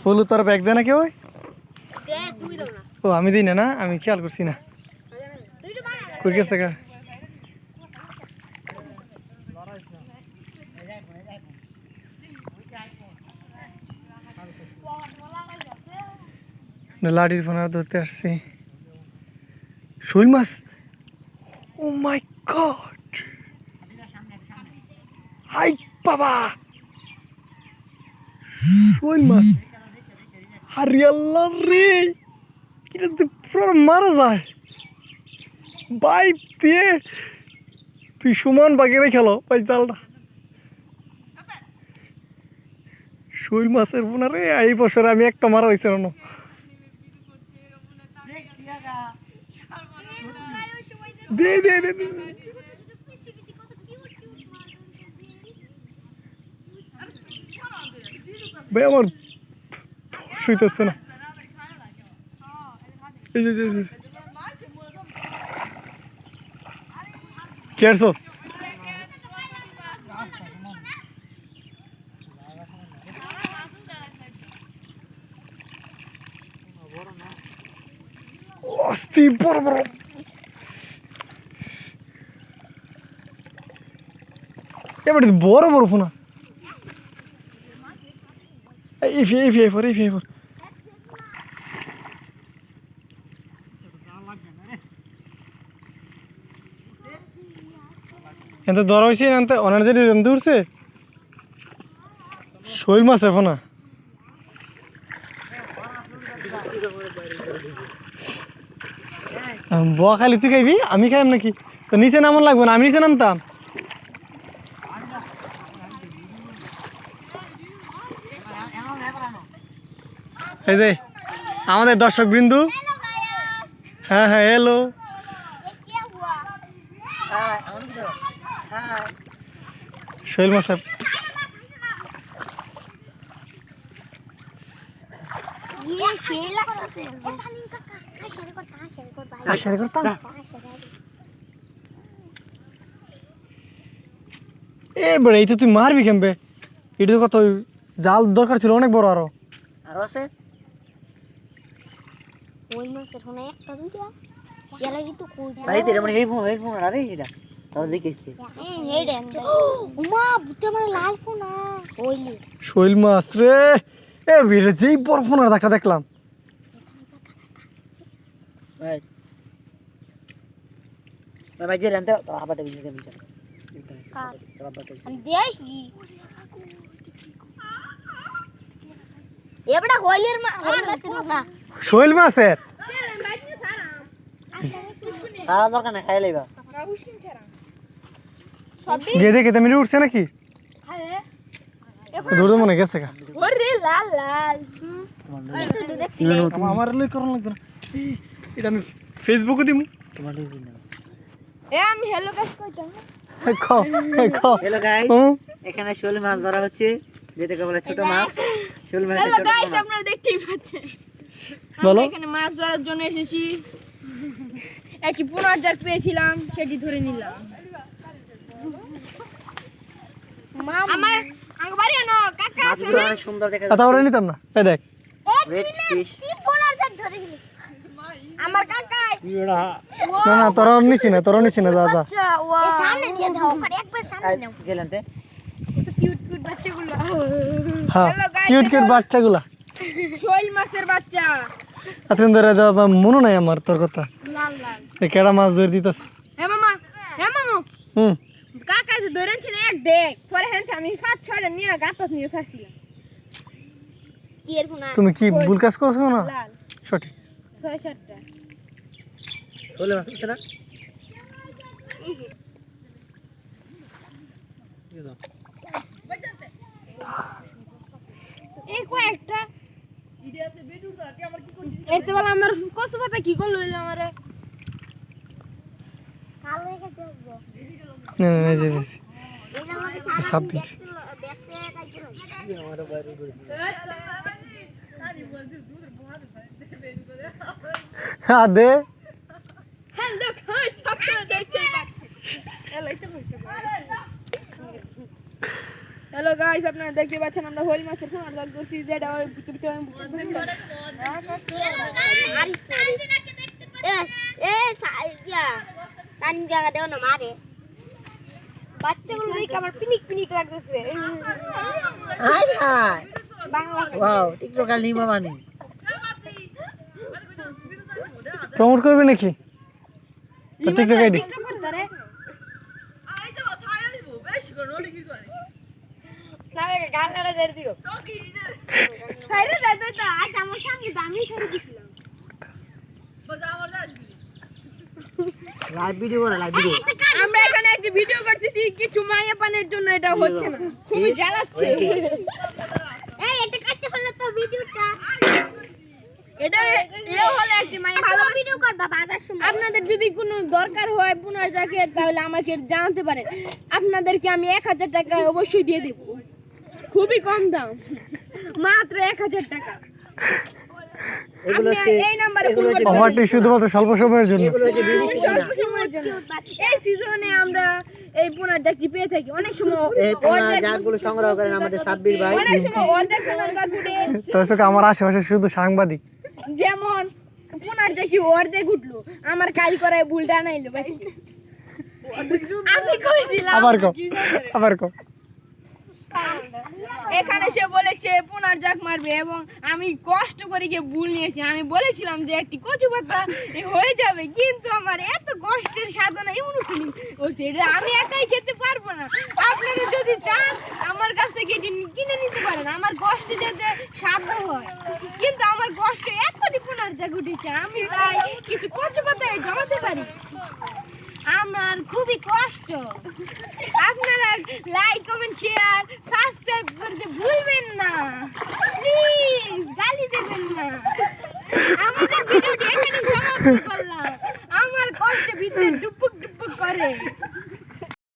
ফুলু তোর ব্যাগ দে না। কেউ ও আমি দিই না না? আমি খেয়াল করছি না। তুই তো বানা কই গেছে গা? লাঠির ফোনা ধরতে আসছি। শৈল মাছ? ও মাই গড হাই বাবা! শৈল মাছ আরে রে পুরো মারা যায় বাইপ দিয়ে তুই সমান বাগেরে খেলো ভাই জালটা শৈল মাছের বোনা এই বছর আমি একটা মারা হয়েছে না দে দে দে ভাই আমার শুইতেছে না। এই যে, এই যে, এই যে। কেয়ারছস অস্থি বড় বড়। এবারে বড় বড় ফোনা। ইফি ইফি এফোর ইফি এফোর এত দর হয়েছে এনতে অনার যদি রেন্দু উঠছে শৈল মাছ এখন না বয়া খালি তুই খাইবি আমি খাইম নাকি? তো নিচে নামন লাগবো না, আমি নিচে নামতাম। এই যে আমাদের দর্শক বৃন্দু হ্যাঁ হ্যাঁ হ্যালো শৈল মাস্টার। এ বড় এই তো তুই মারবি খেমবে এটা কত জাল দরকার ছিল অনেক বড় আরও। আরও আছে? ওই হোনা একটা দুইটা এলা কিন্তু কই বাড়িতে এরকম হেডফোন হেডফোন আরে এটা। তাও দেখেছি হেডে উমা বুতে মানে লাল ফোনা ওইলি শৈল মাছ রে। এ যেই বড় ফোন আর দেখলাম। ভাই। ভাই যে রান্তে বিজে আমি এবড়া হোলির মা হোলি না শৈল মাছের? সারা দরকার না খাই লইবা। গেদে গেদে মিলে উঠছে নাকি? দৌড়ে মনে গেছে গা। ওরে লাল লাল। এই তো দুধ আমার লই করন লাগবে না। এটা আমি ফেসবুকে দিমু। তোমার লই দিন এ আমি হ্যালো গাইস কইতাম খাও খাও। হ্যালো গাইস এখানে শোল মাছ ধরা হচ্ছে যেটাকে বলে ছোট মাছ। হ্যালো গাইস আপনারা দেখতেই পাচ্ছেন। বলো। আমরা এখানে মাছ ধরার জন্য এসেছি। একটি পুনর পেয়েছিলাম সেটি ধরে নিলাম। আমার কাকা অনেক সুন্দর দেখা কথা বলে নিতাম না। এই দেখ। রেড ফিশ তিন পুনর জাত ধরে দিলি আমার কাকা না না তোরা নিছি না তোরা নিছি না যা যা। সামনে নিয়ে দাও একবার সামনে নাও। গেলেন তে। কিউট কিউট বাচ্চাগুলো। হ্যাঁ কিউট কিউট বাচ্চাগুলা। শৈল মাছের বাচ্চা। এতদিন ধরে দেওয়া মনে নাই আমার তোর কথা। লাল লাল। কেডা মাছ ধরে দিতাস হ্যাঁ মামা হ্যাঁ মামু। হুম। কাকা যে ধরেছিল এক দেখ। পরে হ্যাঁ আমি পাঁচ ছয়টা নিয়ে গাছত নিয়ে তুমি কি ভুল কাজ করছ না? সঠিক। ছয় সাতটা। শোল মাছ না এই কয়েকটা এর তো বলে আমার কচু পাতা কি করল হইল আমারে? না না হ্যালো হ্যালো গাইস আপনারা দেখতে পাচ্ছেন আমরা হইল মাছের ফোন আর করছি যেটা ওই ভিতরে এ এ সাইয়া তান জায়গা দেও না মারে। বাচ্চাগুলো দেখে আমার পিনিক পিনিক লাগতেছে। Hi hi. Bangla wow tiktoker Lima Moni promote করবে নাকি? Tiktok ID. সামনে দামি করে? লাইভ ভিডিও করে লাইভ ভিডিও আমরা এখানে একটা ভিডিও করতেছি কিছু মাইয়া পানের জন্য এটা হচ্ছে না। খুবই জ্বালাচ্ছে। এই এটা কাটতে হলো তো ভিডিওটা এটা এ হলো একটি মাইয়া ভালো ভালো ভিডিও করবা বাজার সময়। আপনাদের যদি কোনো দরকার হয় পুনর্জাকের তাহলে আমাকে জানাতে পারেন। আপনাদেরকে আমি এক হাজার টাকা অবশ্যই দিয়ে দেব। খুবই কম দাম। মাত্র এক হাজার টাকা। এগুলো হচ্ছে এই নাম্বারে অফারটি শুধুমাত্র স্বল্প সময়ের জন্য। এগুলো হচ্ছে জন্য। এই সিজনে আমরা এই পেয়ে থাকি? অনেক সময় এই সংগ্রহ করেন আমাদের সাব্বির ভাই। অনেক সময় অর্ধেক পুনর্জাক উঠে দর্শক আমার আশেপাশে শুধু সাংবাদিক। যেমন পুনর্জাকি অর্ধেক উঠল? আমার কাজ করায় ভুলটা নাইলো ভাই। আমি কইছিলাম। আবার কো আবার কো এখানে সে বলেছে পুনর্জাক মারবে এবং আমি কষ্ট করে গিয়ে ভুল নিয়েছি। আমি বলেছিলাম যে, একটি কচু পাতা হয়ে যাবে, কিন্তু আমার এত কষ্টের সাধনা এমন হচ্ছে এটা আমি একাই খেতে পারব না। আপনারা যদি চান, আমার কাছ থেকে এটি কিনে নিতে পারেন। আমার কষ্ট যাতে সাধ্য হয়। কিন্তু আমার কষ্ট এখনই পুনর্জাক উঠেছে, আমি তাই কিছু কচু পাতায় জমাতে পারি। আমার খুবই কষ্ট। আপনারা লাইক কমেন্ট শেয়ার সাবস্ক্রাইব করতে ভুলবেন না। প্লিজ গালি দেবেন না। আমাদের ভিডিওটি এখানে সমাপ্ত করলাম। আমার কষ্ট ভিতরে ডুপুক ডুপুক করে।